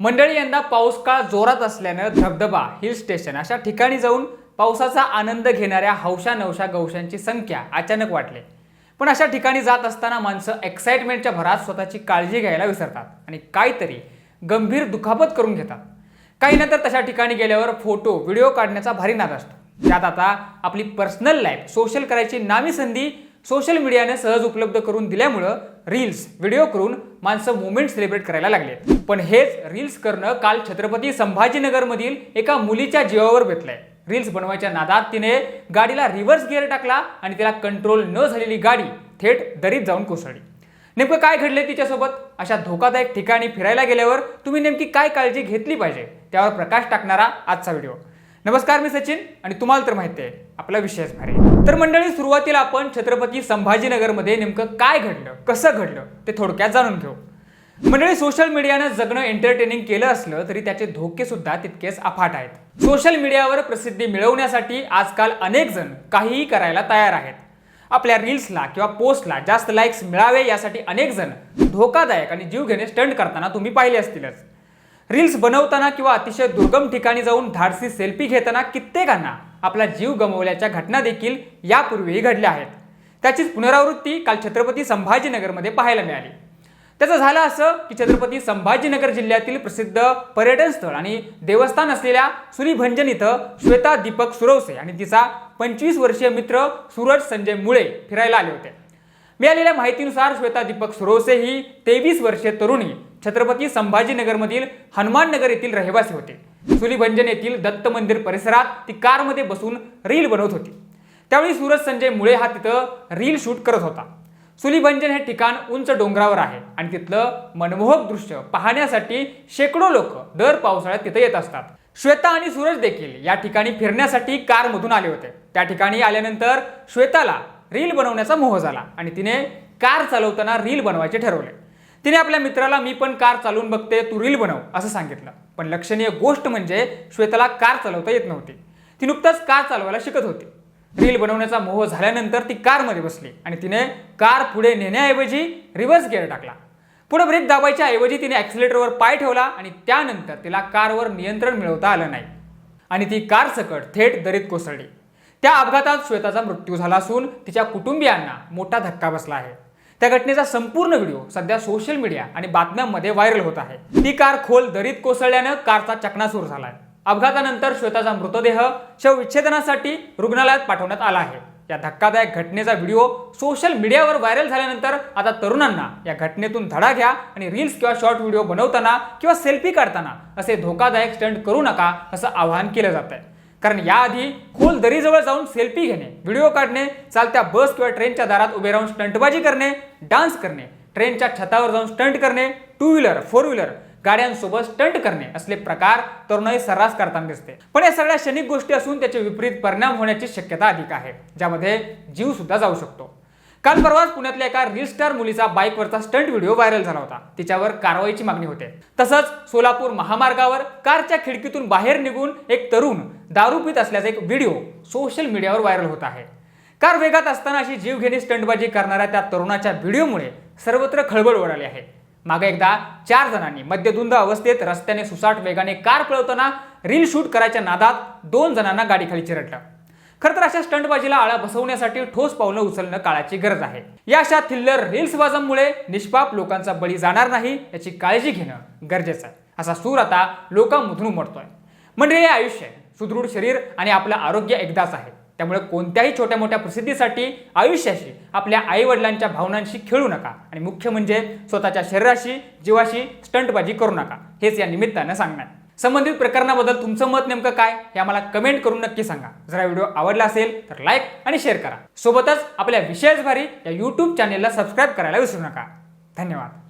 मंडळी यंदा पाऊस काळ जोरात असल्यानं धबधबा हिल स्टेशन अशा ठिकाणी जाऊन पावसाचा आनंद घेणाऱ्या हौशा नवशा गवशांची संख्या अचानक वाढली. पण अशा ठिकाणी जात असताना माणसं एक्साइटमेंटच्या भरात स्वतःची काळजी घ्यायला विसरतात आणि काहीतरी गंभीर दुखापत करून घेतात. काही नंतर तशा ठिकाणी गेल्यावर फोटो व्हिडिओ काढण्याचा भारी नाद असतो. त्यात आता आपली पर्सनल लाईफ सोशल करायची नामी संधी सोशल मीडियाने सहज उपलब्ध करून दिल्यामुळं रील्स व्हिडिओ करून माणसं मुवमेंट सेलिब्रेट करायला लागले. पण हेच रील्स करणं काल छत्रपती संभाजीनगरमधील एका मुलीच्या जीवावर बेतलंय. रील्स बनवायच्या नादात तिने गाडीला रिव्हर्स गिअर टाकला आणि तिला कंट्रोल न झालेली गाडी थेट दरीत जाऊन कोसळली. नेमकं काय घडले तिच्यासोबत? अशा धोकादायक ठिकाणी फिरायला गेल्यावर तुम्ही नेमकी काय काळजी घेतली पाहिजे? त्यावर प्रकाश टाकणारा आजचा व्हिडिओ. नमस्कार मी सचिन आणि तुम्हाला तर माहिती आहे आपला विषयच भारी तर मंडळी सुरुवातीला आपण छत्रपती संभाजीनगरमध्ये नेमकं काय घडलं कसं घडलं ते थोडक्यात जाणून घेऊ. मंडळी सोशल मीडियानं जगणं एंटरटेनिंग केलं असलं तरी त्याचे धोके सुद्धा तितकेच अफाट आहेत. सोशल मीडियावर प्रसिद्धी मिळवण्यासाठी आजकाल अनेक जण काहीही करायला तयार आहेत. आपल्या रील्सला किंवा पोस्टला जास्त लाईक्स मिळावे यासाठी अनेक जण धोकादायक आणि जीव घेणे स्टंट करताना तुम्ही पाहिले असतीलच. रील्स बनवताना किंवा अतिशय दुर्गम ठिकाणी जाऊन धाडसी सेल्फी घेताना कित्येकांना आपला जीव गमवल्याच्या घटना देखील यापूर्वीही घडल्या आहेत. त्याचीच पुनरावृत्ती काल छत्रपती संभाजीनगरमध्ये पाहायला मिळाली. त्याचं झालं असं की छत्रपती संभाजीनगर जिल्ह्यातील प्रसिद्ध पर्यटन स्थळ आणि देवस्थान असलेल्या सुरीभंजन इथं श्वेता दीपक सुरवसे आणि तिचा पंचवीस वर्षीय मित्र सूरज संजय मुळे फिरायला आले होते. मिळालेल्या माहितीनुसार श्वेता दीपक सुरवसे ही तेवीस वर्षीय तरुणी छत्रपती संभाजीनगरमधील हनुमाननगर येथील रहिवासी होते. सुलीभंजन येथील दत्त मंदिर परिसरात ती कारमध्ये बसून रील बनवत होती. त्यावेळी सूरज संजय मुळे हा तिथं रील शूट करत होता. सुलीभंजन हे ठिकाण उंच डोंगरावर आहे आणि तिथलं मनमोहक दृश्य पाहण्यासाठी शेकडो लोक दर पावसाळ्यात तिथे येत असतात. श्वेता आणि सूरज देखील या ठिकाणी फिरण्यासाठी कारमधून आले होते. त्या ठिकाणी आल्यानंतर श्वेताला रील बनवण्याचा मोह झाला आणि तिने कार चालवताना रील बनवायचे ठरवले. तिने आपल्या मित्राला मी पण कार चालवून बघते तू रील बनव असं सांगितलं. पण लक्षणीय गोष्ट म्हणजे श्वेताला कार चालवता येत नव्हती. ती नुकताच कार चालवायला शिकत होती. रील बनवण्याचा मोह झाल्यानंतर ती कारमध्ये बसली आणि तिने कार पुढे नेण्याऐवजी रिव्हर्स गिअर टाकला. पुढे ब्रेक दाबायच्या ऐवजी तिने ॲक्सिलेटरवर पाय ठेवला आणि त्यानंतर तिला कारवर नियंत्रण मिळवता आलं नाही. आणि ती कार सकट थेट दरीत कोसळली. त्या अपघातात श्वेताचा मृत्यू झाला असून तिच्या कुटुंबियांना मोठा धक्का बसला आहे. त्या घटनेचा संपूर्ण व्हिडिओ सध्या सोशल मीडिया आणि बातम्यांमध्ये व्हायरल होत आहे. ती कार खोल दरीत कोसळल्यानं कारचा चकनासूर झालाय. अपघातानंतर श्वेताचा मृतदेह शवविच्छेदनासाठी रुग्णालयात पाठवण्यात आला आहे. या धक्कादायक घटनेचा व्हिडिओ सोशल मीडियावर व्हायरल झाल्यानंतर आता तरुणांना या घटनेतून धडा घ्या आणि रील्स किंवा शॉर्ट व्हिडिओ बनवताना किंवा सेल्फी काढताना असे धोकादायक स्टंट करू नका असं आवाहन केलं जात आहे कारण याआधी खोल दरीजवळ जाऊन सेल्फी घेणे व्हिडिओ काढणे चालत्या बस किंवा ट्रेनच्या दारात उभे राहून स्टंटबाजी करणे डान्स करणे ट्रेनच्या छतावर जाऊन स्टंट करणे टू व्हीलर फोर व्हीलर गाड्यांसोबत स्टंट करणे असले प्रकार तरुणाई सर्रास करताना दिसते. पण या सगळ्या क्षणिक गोष्टी असून त्याचे विपरीत परिणाम होण्याची शक्यता अधिक आहे ज्यामध्ये जीव सुद्धा जाऊ शकतो. काल परवाच पुण्यातल्या एका रील स्टार मुलीचा बाईकवरचा स्टंट व्हिडिओ व्हायरल झाला होता. तिच्यावर कारवाईची मागणी होते. तसंच सोलापूर महामार्गावर कारच्या खिडकीतून बाहेर निघून एक तरुण दारू पित असल्याचा एक व्हिडिओ सोशल मीडियावर व्हायरल होत आहे. कार वेगात असताना अशी जीवघेणी स्टंटबाजी करणाऱ्या त्या तरुणाच्या व्हिडिओमुळे सर्वत्र खळबळ उडाली आहे. मागे एकदा चार जणांनी मद्यधुंद अवस्थेत रस्त्याने सुसाट वेगाने कार पळवताना रील शूट करायच्या नादात दोन जणांना गाडीखाली चिरडलं. खरं तर अशा स्टंटबाजीला आळा बसवण्यासाठी ठोस पावलं उचलणं काळाची गरज आहे. या अशा थिल्लर रील्सबाजांमुळे निष्पाप लोकांचा बळी जाणार नाही याची काळजी घेणं गरजेचं आहे. असा सूर आता लोकांमधून उमटतोय. म्हणजे हे आयुष्य आहे. सुदृढ शरीर आणि आपलं आरोग्य एकदाच आहे. त्यामुळे कोणत्याही छोट्या मोठ्या प्रसिद्धीसाठी आयुष्याशी आपल्या आईवडिलांच्या भावनांशी खेळू नका. आणि मुख्य म्हणजे स्वतःच्या शरीराशी जीवाशी स्टंटबाजी करू नका. हेच या निमित्तानं सांगणार. संबंधित प्रकरणाबद्दल तुमचं मत नेमकं काय हे आम्हाला कमेंट करून नक्की सांगा. जर हा व्हिडिओ आवडला असेल तर लाईक आणि शेअर करा. सोबतच आपल्या विशेष भारी या यूट्यूब चॅनेलला सबस्क्राईब करायला विसरू नका. धन्यवाद.